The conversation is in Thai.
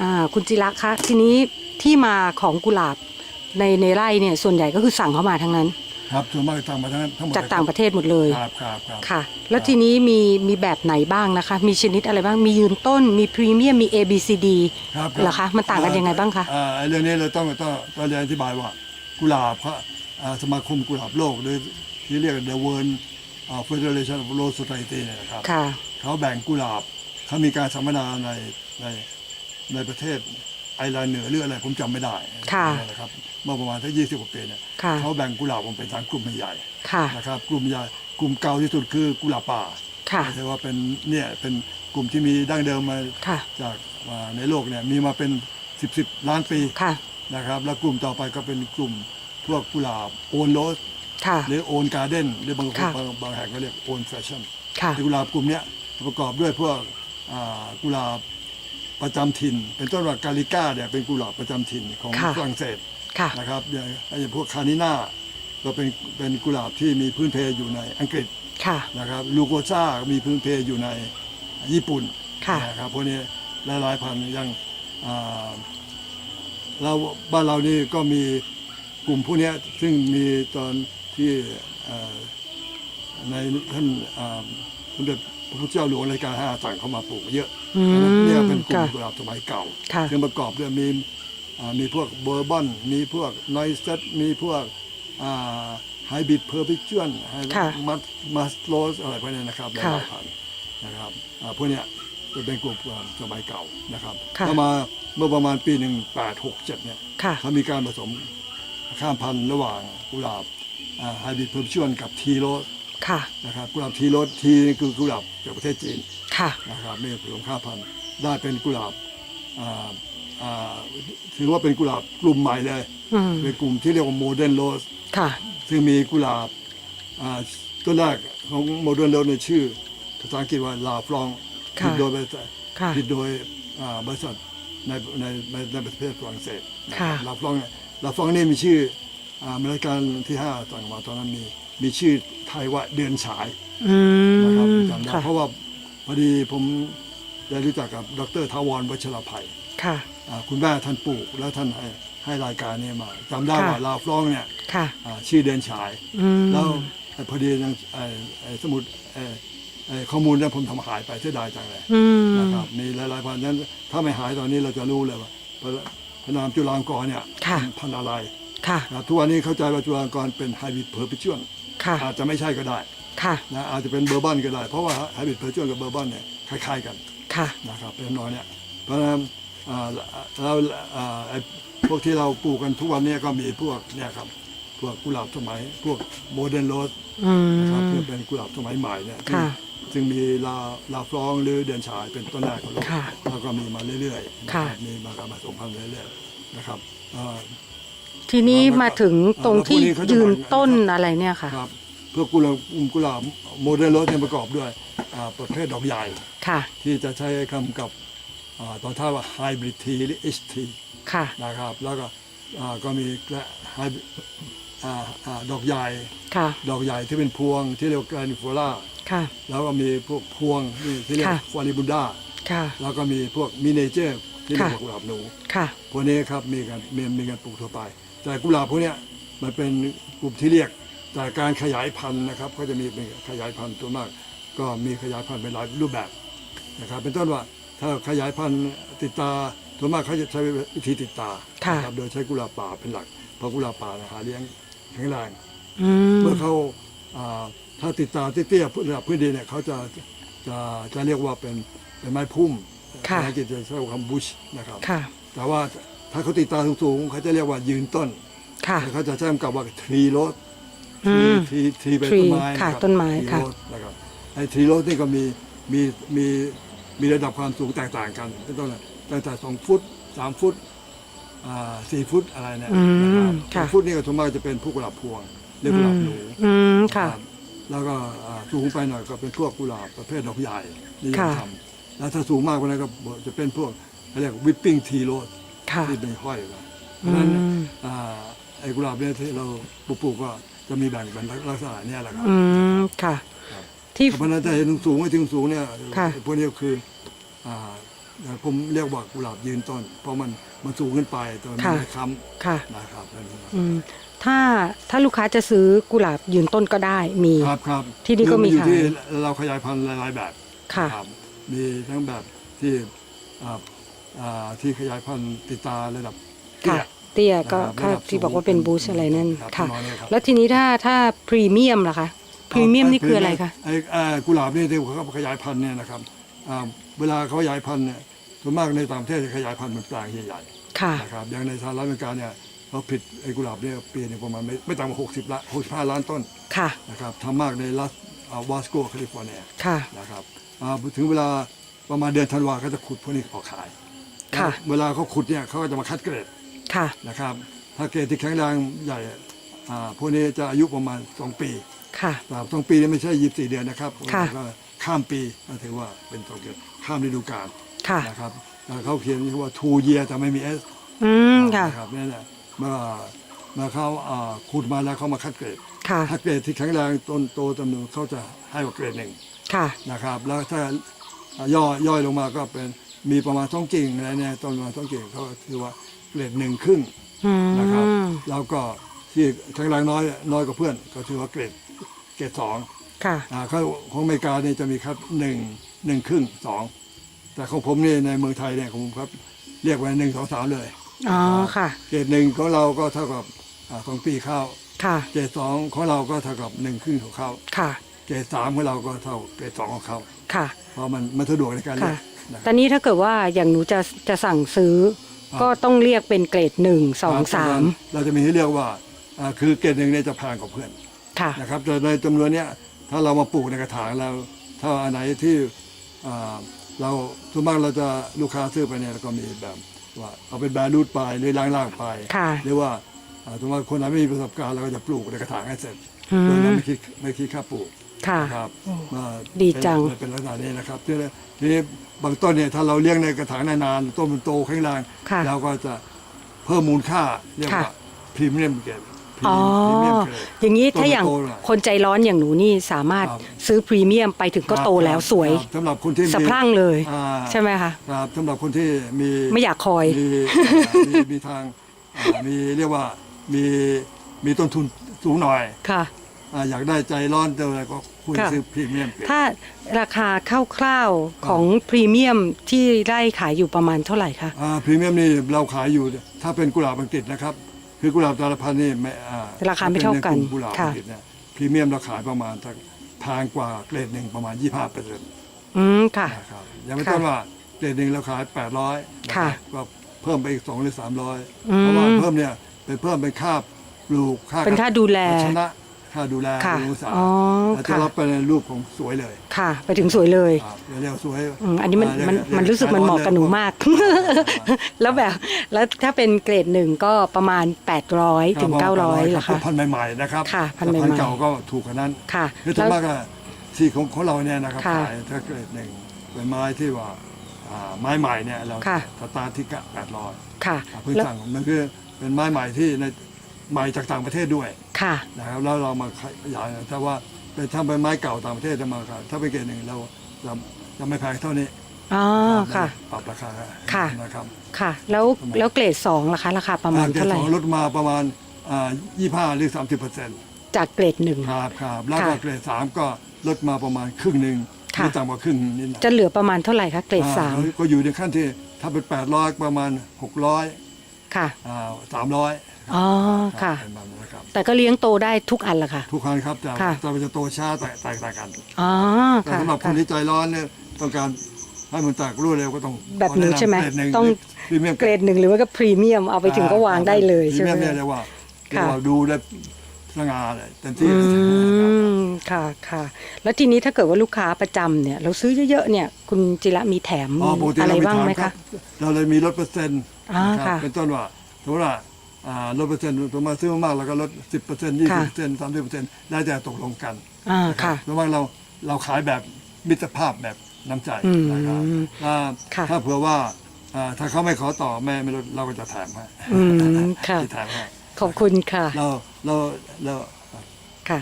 อ่าคุณจิระคะทีนี้ที่มาของกุหลาบในในไร่เนี่ยส่วนใหญ่ก็คือสั่งเข้ามาทั้งนั้น ครับส่วนมากต่างประเทศทั้งหมดจากต่างประเทศหมดเลยครับครับครับค่ะ แล้วทีนี้มีมีแบบไหนบ้างนะคะ มีชนิดอะไรบ้างมียืนต้น มีพรีเมียมมี A B C D ครับเหรอคะมันต่างกันยังไงบ้างคะอ่าไอ้เรื่องนี้เราต้องต้องต้องเรียนอธิบายว่ากุหลาบเขาอ่าสมาคมกุหลาบโลกหรือที่เรียก The World อ่า Federation of Rose Society เนี่ยนะครับค่ะเขาแบ่งกุหลาบเขามีการสัมมนาในใน ในประเทศไอร์แลนด์เหนือหรืออะไรผมจำไม่ได้ค่ะนะครับเมื่อประมาณสักยี่สิบกว่าปีเนี่ยค่ะ เขาแบ่งกุหลาบออกเป็นสามกลุ่มใหญ่ค่ะ ๆนะครับกลุ่มใหญ่กลุ่มเก่าที่สุดคือกุหลาบป่าค่ะถือว่าเป็นเนี่ยเป็นกลุ่มที่มีดั้งเดิมมาค่ะ จากอ่าในโลกเนี่ยมีมาเป็นสิบสิบล้านปีค่ะ นะครับแล้วกลุ่มต่อไปก็เป็นกลุ่มพวกกุหลาบโอนโรส ค่ะ หรือโอนการ์เด้นหรือบางค่ะ บางบางแห่งก็เรียกโอนแฟชั่นค่ะกุหลาบกลุ่มเนี้ยประกอบด้วยพวกอ่ากุหลาบ ประจำถิ่น เป็นต้นว่ากาลิก้าเนี่ยเป็นกุหลาบประจำถิ่นของค่ะ ฝรั่งเศสค่ะ นะครับอย่างอย่างพวกคานิน่าก็เป็นเป็นกุหลาบที่มีพื้นเพอยู่ในอังกฤษค่ะ นะครับลูโกซ่ามีพื้นเพอยู่ในญี่ปุ่นค่ะ นะครับพวกนี้หลายๆพันธุ์อยังอ่าเราบ้านเรานี่ก็มีกลุ่มพวกเนี้ยซึ่งมีตอนที่เอ่อในท่านอ่าสมเด็จ พระพุทธเจ้าหลวงรัชกาลห้าสั่งเข้ามาปลูกเยอะอืมเนี่ยเป็นกลุ่มค่ะกุหลาบสมัยเก่าค่ะ ซึ่งประกอบด้วยมีอ่ามีพวกเบอร์บอนมีพวกนอยเซตมีพวกไฮบิดเพอร์พิชวนค่ะมัสมัสโลสอะไรพวกนี้นะครับหค่ะลายๆพันธุ์นะครับอ่าพวกเนี้ยจะเป็นกลุ่มกุหลาบสมัยเก่านะครับค่ะ แล้วมาเมื่อประมาณปี 1867เนี่ย ค่ะ เขามีการผสมข้ามพันธุ์ระหว่างกุหลาบไฮบิดเพอร์พิชวนกับทีโรส ค่ะนะครับกุหลาบทีโรสทีนี่คือกุหลาบจากประเทศจีนค่ะนะครับนี่ผสมข้าวพันธุ์ได้เป็นกุหลาบอ่าอ่าถือว่าเป็นกุหลาบกลุ่มใหม่เลยอืมเป็นกลุ่มที่เรียกว่าโมเดิร์นโรสค่ะซึ่งมีกุหลาบอ่าต้นแรกของโมเดิร์นโรสในชื่อภาษาอังกฤษว่าลาฟลองค่ะผิดโดยบริษัทค่ะผิดโดยอ่าบริษัทในในในในประเทศฝรั่งเศสค่ะลาฟลองลาฟลองนี่มีชื่ออ่าอเมริกันที่ห้าสั่งมาตอนนั้นมี มีชื่อไทยว่าเดือนฉายอืนะครับมจำได้ค่ะเพราะว่าพอดีผมได้รู้จักกับดรทาวรวัชรภัยค่ะ อ่าคุณแม่ท่านปลูกแล้วท่านให้ให้รายการนี้มาจำได้ค่ะ ว่าลาวฟลองเนี่ยค่ะอ่าชื่อเดือนฉาย อืมแล้วไอ้พอดียังไอ้ไอ้สมุดไอ้ไอ้ข้อมูลนั้นผมทำหายไปเสียดายจังเลยอืมนะครับมีหลายๆพันธุ์นั้นถ้าไม่หายตอนนี้เราจะรู้เลยว่าพระพระนามจุฬาลงกรณ์เนี่ยค่ะ พันธุ์อะไรค่ะ นะทุกวันนี้เข้าใจว่าจุฬาลงกรณ์เป็นไฮบริดเพอร์พิชวล ค่ะ อาจจะไม่ใช่ก็ได้ค่ะ นะอาจจะเป็นเบอร์บันก็ได้ เพราะว่าไฮบริดเพอร์พิชวลกับเบอร์บันเนี่ยคล้ายๆกันค่ะ นะครับเป็นน้อยเนี่ยเพราะฉะนั้นอ่าเราอ่าไอ้พวกที่เราปลูกกันทุกวันเนี้ก็มีพวกเนี่ยครับพวกกุหลาบสมัย พวกโมเดิร์นโรสอืมนะครับที่เป็นกุหลาบสมัยใหม่เนี่ยซึ่งค่ะ ซึ่งมีลาลาฟรองหรือเดือนฉายเป็นต้นแรกของโลก ค่ะ แล้วก็มีมาเรื่อยๆนะค่ะรับมีมาการผสมพันธุ์เรื่อยๆนะครับอ่า ทีนี้มาถึงตรงที่แล้วพวกนี้เขาจะยืนบอกต้นนะครับอะไรเนี่ยค่ะ ครับ เพื่อกุหลาบกลุ่มกุหลาบโมเดิร์นโรสเนี่ยประกอบด้วยอ่าประเภทดอกใหญ่ ค่ะ ที่จะใช้คำกับอ่าตอนท้ายว่าไฮบริดทีหรือ HT ค่ะ นะครับ แล้วก็อ่าก็มีและไฮอ่าอ่าดอกใหญ่ ค่ะ ดอกใหญ่ที่เป็นพวงที่เรียกว่าแกรนิโฟล่าค่ะ แล้วก็มีพวกพวงนี่ที่เรียกค่ะ ฟอริบุนดาค่ะ แล้วก็มีพวกมิเนเจอร์ที่เรียกค่ะว่ากุหลาบหนู ค่ะ พวกนี้ครับมีการมีมีการปลูกทั่วไป แต่กุหลาบพวกเนี้ยมันเป็นกลุ่มที่เรียก แต่การขยายพันธุ์นะครับ ก็จะมีเป็นขยายพันธุ์ตัวมาก ก็มีขยายพันธุ์เป็นหลายรูปแบบนะครับเป็นต้นว่าถ้าขยายพันธุ์ติดตาตัวมากเขาจะใช้วิธีติดตาค่ะนะครับโดยใช้กุหลาบป่าเป็นหลัก เพราะกุหลาบป่าเนี่ยหาเลี้ยงแข็งแรงอืมเมื่อเขาอ่าถ้าติดตาเตี้ยๆระดับพื้นดินเนี่ยเขาจะจะจะเรียกว่าเป็นเป็นไม้พุ่มค่ะภาษาอังกฤษจะใช้คำบุชนะครับค่ะแต่ว่า ถ้าเขาติดตาสูงๆเขาจะเรียกว่ายืนต้นค่ะแล้วเขาจะใช้คำกับว่าทรีโรสอืมทรีทรีเป็น tree ต้นไม้ค่ะรับต้นไม้ค่ะ tree rose นะครับไอ้ทรีโรสนี่ก็มีมีมีมีระดับความสูงแตกต่างกันเป็นต้นตั้งแต่สองฟุตสามฟุตอ่าสี่ฟุตอะไรเนี่ยอืมนะครับสอค่ะ งฟุตนี่ก็ส่วนมากจะเป็นพวกกุหลาบพวงเรียกกุหลาบหนู อืมค่ะครับแล้วก็อ่าสูงไปหน่อยก็เป็นพวกกุหลาบประเภทดอกใหญ่นิยมค่ะ ทำแล้วถ้าสูงมากกว่านั้นก็จะเป็นพวกเขาเรียกวิปปิ้งทีโรส ค่ะ ที่เป็นห้อยมาเพราะฉะนั้นอืมอ่าไอ้กุหลาบเนี่ยที่เราปลูกๆก็จะมีแบ่งเป็นลักษณะเนี้แหละครับ อืมค่ะ ครับ ที่ เพราะฉะนั้นจะเห็นสูงๆไม่ถึงสูงเนี่ยค่ะ พวกนี้ก็คืออ่าผมเรียกว่ากุหลาบยืนต้น เพราะมันมันสูงขึ้นไปแตมันค่ะไม่ได้ค้ค่ะำนะครับนั่นเองอืมถ้าถ้าลูกค้าจะซื้อกุหลาบยืนต้นก็ได้มี ครับครับที่นี่ก็มีคืออยู่ขาย ที่เราขยายพันธุ์หลายๆแบบ ค่ะนะครับมีทั้งแบบที่อ่า อ่าที่ขยายพันธุ์ติดตาระดับเตี้ค่ะย เตี้ยก็นะครับค่ะระดับที่บอกว่าเป็นสูงบูสอะไรนั่นครับค่ะ ประมาณนี้ครับ แล้วทีนี้ถ้าถ้าพรีเมียมล่ะคะพรีเมียมนี่คืออะไรคะไอ้อ่ากุหลาบนี่ที่เขาขยายพันธุ์เนี่ยนะครับอ่าเวลาเขาขยายพันธุ์เนี่ยส่วนมากในต่างประเทศจะขยายพันธุ์เป็นแปลงใหญ่ค่ะ ๆนะครับอย่างในสหรัฐอเมริกาเนี่ยเขาผลิตไอ้กุหลาบเนี่ยปีหนึงประมาณไม่ไม่ต่ำกว่า60ละ65 ล้านต้นค่ะ นะครับทำมากในรัฐวาสโกแคลิฟอร์เนียค่ะ นะครับอ่าถึงเวลาประมาณเดือนธันวาก็จะขุดพวกนี้ออกขาย ค่ะ เวลาเขาขุดเนี่ยเขาก็จะมาคัดเกรดค่ะ นะครับ ถ้าเกรดที่แข็งแรงใหญ่อ่าพวกนี้จะอายุประมาณ 2 ปีค่ะ แต่สองปีนี่ไม่ใช่ยีสี่เดือนนะครับค่ะ ก็ข้ามปีก็ถือว่าเป็นสองเกรดข้ามฤดูกาลค่ะ นะครับแล้วเขาเขียนว่า two year แต่ไม่มี s อืม ค่ะ นะครับนี่นแหละเมื่อเมื่อเขาอ่าขุดมาแล้วเขามาคัดเกรด ค่ะ ถ้าเกรดที่แข็งแรงต้นโตจำนวนเขาจะให้ว่าเกรดหนึ่งค่ะ นะครับ แล้วถ้าย่อย่อยลงมาก็เป็น มีประมาณสองกิ่งอะไรเนี่ยต้นประมาณสองกิ่งเขาก็ถือว่าเกรดหนึ่งครึ่งอืมนะครับแล้วก็ที่แข็งแรงน้อยน้อยกว่าเพื่อน ก็ถือว่าเกรดเกรดสองค่ะอ่าเขาของอเมริกาเนี่ยจะมีครับหนึ่งหนึ่งครึ่งสองแต่ของผมเนี่ยในเมืองไทยเนี่ยของผมครับเรียกว่าหนึ่งสองสามเลยอ๋อค่ะเกรดหนึ่งของเราก็เท่ากับอ่าสองปีเข้าค่ะเกรดสองของเราก็เท่ากับหนึ่งครึ่งของเขาค่ะเกรดสามของเราก็เท่าเกรดสองของเขาค่ะเพราะมันมันสะดวกในการเรียค่ะกนะ ตอนนี้ถ้าเกิดว่าอย่างหนูจะจะสั่งซื้อครับก็ต้องเรียกเป็นเกรดหนึ่งสองสามเราจะมีให้เรียกว่าอ่าคือเกรดหนึ่งเนี่ยจะแพงกว่าเพื่อนค่ะ นะครับแต่ในจำนวนเนี้ยถ้าเรามาปลูกในกระถางแล้ว ถ้าอันไหนที่อ่าเราส่วนมากเราจะลูกค้าซื้อไปเนี่ยเราก็มีแบบว่าเอาเป็นแบรูดไปหรือล่างๆไปค่ะ หรือว่าอ่าสมมติว่าคนไหนไม่มีประสบการณ์เราก็จะปลูกในกระถางให้เสร็จอืโดยเรามไม่คิดไม่คิดค่าปลูก ค่ะนะครับมาดีจัง เป็นเป็นลักษณะนี้นะครับทีนี้ทีนี้บางต้นเนี่ยถ้าเราเลี้ยงในกระถางนานๆต้นมันโตแข็งแรงค่ะ เราก็จะเพิ่มมูลค่าเรียกว่าค่ะ พรีเมียมเกรดอ๋อพรีเมียมเกรด อย่างนี้ถ้าต้นอย่างโตหน่อยคนใจร้อนอย่างหนูนี่สามารถครับ ซื้อพรีเมียมไปถึงก็โตแล้วสวยครับสำหรับคนที่มีสะพรั่งเลย อ่าใช่ไหมคะ ครับสำหรับคนที่มีไม่อยากคอย มีมีมีทางอ่ามีเรียกว่ามีมีต้นทุนสูงหน่อย ค่ะ อ่าอยากได้ใจร้อนเท่าไหรก็ควรค่ะ ซื้อพรีเมียมเกรดถ้าราคาคร่าวๆของพรีเมียมที่ได้ขายอยู่ประมาณเท่าไหร่คะ อ่าพรีเมียมนี่เราขายอยู่ ถ้าเป็นกุหลาบอังกฤษนะครับ คือกุหลาบตาลพันธุ์นี่ไม่อ่ราคาไม่เท่ากันถ้ป็ใลุ่มกุหลาบค่ะอังกฤษเนี่ยพรีเมียมเราขายประมาณสักแพงกว่าเกรดหนึ่งประมาณ 25เปอร์เซ็นต์อืมค่ะ นะครับยังไม่ค่ะต้องว่าเกรดหนึ่งเราขาย 800นะคค่ะรับก็เพิ่มไปอีก2หรือ300 อืม เพราะว่าเพิ่มเนี่ยเป็นเพิ่มเป็นค่าปลูกค่าเป็นค่าดูแล ชนะ ค่าดูแลค่ะบำรุงรักษาอ๋อแล้วจะค่ะ รับไปในรูปของสวยเลยค่ะ ไปถึงสวยเลยครับเรียกว่าสวยอืมอันนี้มันาเยมันเยมันรู้สึกมันเหมาะกับหนูมาก แล้วแบบแล้วถ้าเป็นเกรดหนึ่งก็ประมาณ 800ถึง900เหรอครัคะบพันธุ์ใหม่ๆนะครับค่ะพันธุ์แต่ใหม่ๆเก่าก็ถูกกว่านั้น ค่ะคือแล้ส่ววนมากอะที่ของของเราเนี่ยนะครับค่ะขายถ้าเกรดหนึ่งเป็นไม้ที่ว่าอ่าไม้ใหม่เนี่ยเราค่ะ สตาร์ทที่กะแปดร้อยค่ะเพิ่งแล้วสั่งมันคือเป็นไม้ใหม่ที่ใน ใหม่จากต่างประเทศด้วยค่ะ นะครับแล้วเรามาขยายถ้าว่าเป็นถ้าเป็นไม้เก่าต่างประเทศจะมาขายถ้าเป็นเกรดหนึ่งเราจะจะไม่แพงเท่านี้อ๋อค่ะ ปรับราคาค่ะ นะครับค่ะ แล้วแล้วเกรดสองล่ะคะราคาประมาณอ่เกรดเท่าไหร่สองลดมาประมาณยี่ห้าหรือสามสิบเปอร์เซ็นต์จากเกรดหนึ่งครับครับแล้วก็ค่ะเกรดสามก็ลดมาประมาณครึ่งหนึ่งหค่ะรือต่ำกว่าครึ่งนิดหน่อยจะเหลือประมาณเท่าไหร่คะเกรดสามอ่ก็อยู่ในขั้นที่ถ้าเป็นแปดร้อยประมาณหกร้อย ค่ะ สามร้อยอ๋อ ค่ะ เป็นแบบนั้นนะครับแต่ก็เลี้ยงโตได้ทุกอันแหละค่ะ ทุกครั้งครับแต่ค่ะ แต่มันจะโตช้าแตกแตกต่างกัน อ๋อ แต่ค่ะสำหรับคค่ะนที่ใจร้อนเนี่ยต้องการให้มันแตกรวดเร็วก็ต้องแบบหนูใช่ไหมเกรดนึ่ต้อง พรีเมียมเกรดหนึ่งหรือว่าก็พรีเมียมเอาไปถึงก็วางได้เลยพรีใช่ไหม เมียมเนี่ยเรียกว่าเรียกค่ะว่าดูได้สง่าเลยเต็มที่อืเลยมค่ะค่ะ แล้วทีนี้ถ้าเกิดว่าลูกค้าประจำเนี่ย เราซื้อเยอะๆเนี่ย คุณจิระมีแถมอ๋อปกติอะไรเราบ้างไหมถคะเราเลยมีลดเปอร์เซ็นต์ อ่านะครับค่ะเป็นต้นว่าสมมติว่าอ่าลดเปอร์เซ็นต์สมมติซื้อมากๆเราก็ลดสิบเปอร์เซ็นต์ยี่สิบค่ะเปอร์เซ็นต์สามสิบเปอร์เซ็นต์ได้แต่ตกลงกันอ่านะครับค่ะส่วนมากเราเราขายแบบมิตรภาพแบบน้ำใจอืมนะครับถ้าค่ะ ถ้าเผื่อว่าอ่าถ้าเขาไม่ขอต่อแม่ไม่ลดเราก็จะแถมให้อืมค่ะที่แถมให้ขอบคุณค่ะเราเราเรา ค่ะ